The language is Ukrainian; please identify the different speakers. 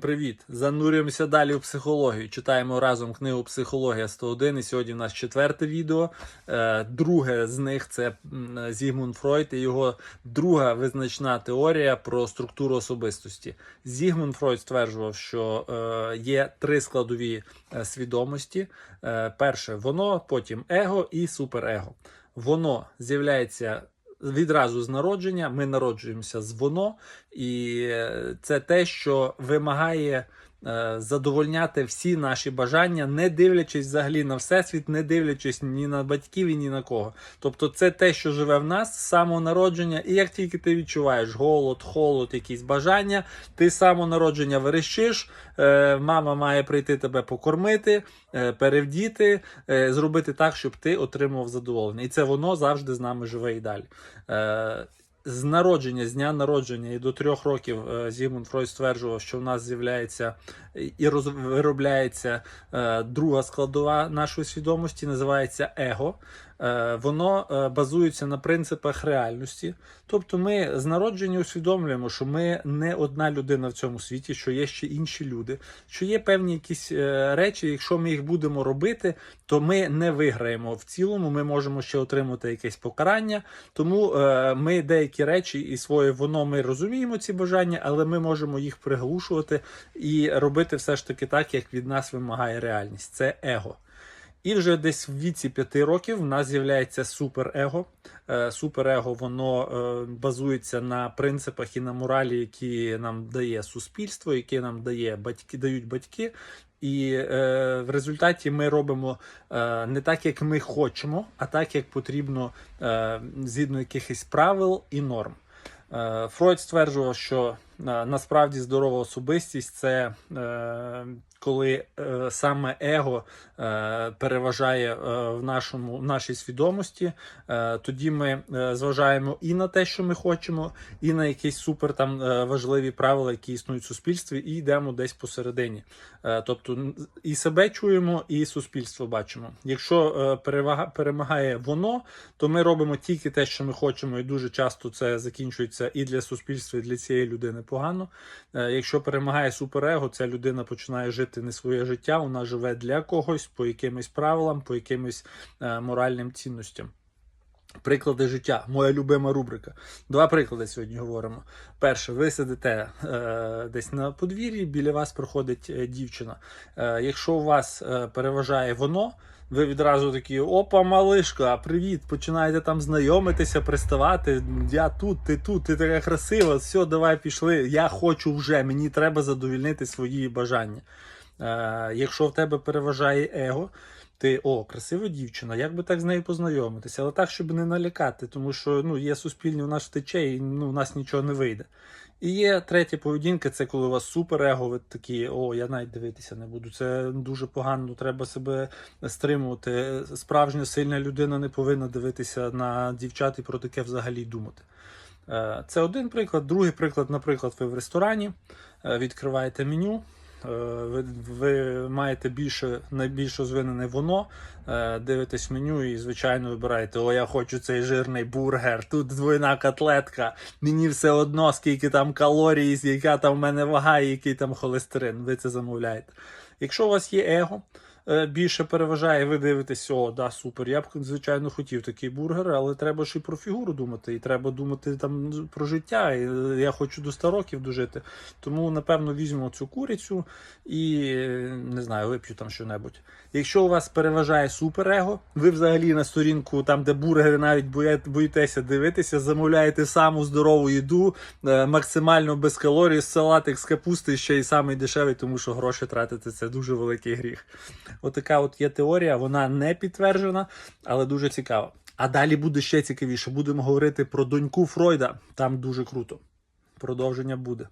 Speaker 1: Привіт! Занурюємося далі у психологію. Читаємо разом книгу Психологія 101. І сьогодні у нас четверте відео. Е, Друге з них це Зігмунд Фройд і його друга визначна теорія про структуру особистості. Зігмунд Фройд стверджував, що е, є три складові е, свідомості: перше воно, потім его і суперего. Воно з'являється відразу з народження. Ми народжуємося з воно, і е, це те, що вимагає задовольняти всі наші бажання, не дивлячись взагалі на всесвіт, не дивлячись ні на батьків і ні на кого. Тобто, це те, що живе в нас з самого народження, і як тільки ти відчуваєш голод, холод, якісь бажання, ти з самого народження верещиш, е, мама має прийти тебе покормити, е, перевдіти, е, зробити так, щоб ти отримував задоволення. І це воно завжди з нами живе і далі. З народження, з дня народження і до трьох років е, Зігмунд Фройд стверджував, що в нас з'являється і роз, виробляється е, друга складова нашої свідомості, називається его. Е, воно е, базується на принципах реальності. Тобто, ми з народження усвідомлюємо, що ми не одна людина в цьому світі, що є ще інші люди, що є певні якісь е, речі, якщо ми їх будемо робити, то ми не виграємо в цілому. Ми можемо ще отримати якесь покарання. Тому ми деякі речі і своє воно ми розуміємо ці бажання, але ми можемо їх приглушувати і робити все ж таки так, як від нас вимагає реальність. Це его. І вже десь в віці 5 років в нас з'являється суперего. Е, Суперего воно е, базується на принципах і на моралі, які нам дає суспільство, які нам дає батьки, дають батьки. І е, в результаті ми робимо е, не так, як ми хочемо, а так, як потрібно е, згідно якихось правил і норм. Е, Фройд стверджував, що насправді здорова особистість це е, коли е, саме его е, переважає е, в нашому в нашій свідомості. Е, тоді ми е, зважаємо і на те, що ми хочемо, і на якісь супер там е, важливі правила, які існують в суспільстві, і йдемо десь посередині. Е, тобто і себе чуємо, і суспільство бачимо. Якщо е, перевага перемагає воно, то ми робимо тільки те, що ми хочемо, і дуже часто це закінчується і для суспільства, і для цієї людини погано. Е, Якщо перемагає суперего, ця людина починає жити не своє життя, вона живе для когось по якимось правилам, по якимось е, моральним цінностям. Приклади життя, моя любима рубрика. Два приклади сьогодні говоримо. Перше, ви сидите е, десь на подвір'ї, біля вас проходить е, дівчина. Е, якщо у вас е, переважає воно, ви відразу такі опа, малишка, привіт! Починаєте там знайомитися, приставати. Я тут, ти тут, ти така красива, все, давай пішли. Я хочу вже, мені треба задовільнити свої бажання. Е, якщо в тебе переважає его, ти о, красива дівчина, як би так з нею познайомитися, але так, щоб не налякати, тому що ну, є суспільні, у нас втече, і ну, у нас нічого не вийде. І є третя поведінка, це коли у вас суперего, ви такі, о, я навіть дивитися не буду. Це дуже погано, треба себе стримувати. Справжня сильна людина не повинна дивитися на дівчат і про таке взагалі думати. Е, Це один приклад. Другий приклад, наприклад, ви в ресторані е, відкриваєте меню. Е, Ви, ви маєте більше найбільш розвинене воно, е, дивитесь меню і, звичайно, вибираєте: О, я хочу цей жирний бургер, тут двойна котлетка, мені все одно, скільки там калорій, яка там в мене вага і який там холестерин. Ви це замовляєте. Якщо у вас є его, більше переважає, ви дивитесь, о, да, супер. Я б, звичайно, хотів такий бургер, але треба ж і про фігуру думати, і треба думати там про життя. І е, я хочу до 100 років дожити. Тому, напевно, візьму цю курицю і е, не знаю, вип'ю там що-небудь. Якщо у вас переважає суперего, ви взагалі на сторінку, там, де бургери навіть боїтеся дивитися, замовляєте саму здорову їду, е, максимально без калорій, салатик з капусти ще й самий дешевий, тому що гроші тратити це дуже великий гріх. Отака от є теорія, вона не підтверджена, але дуже цікава. А далі буде ще цікавіше. Будемо говорити про доньку Фройда. Там дуже круто. Продовження буде.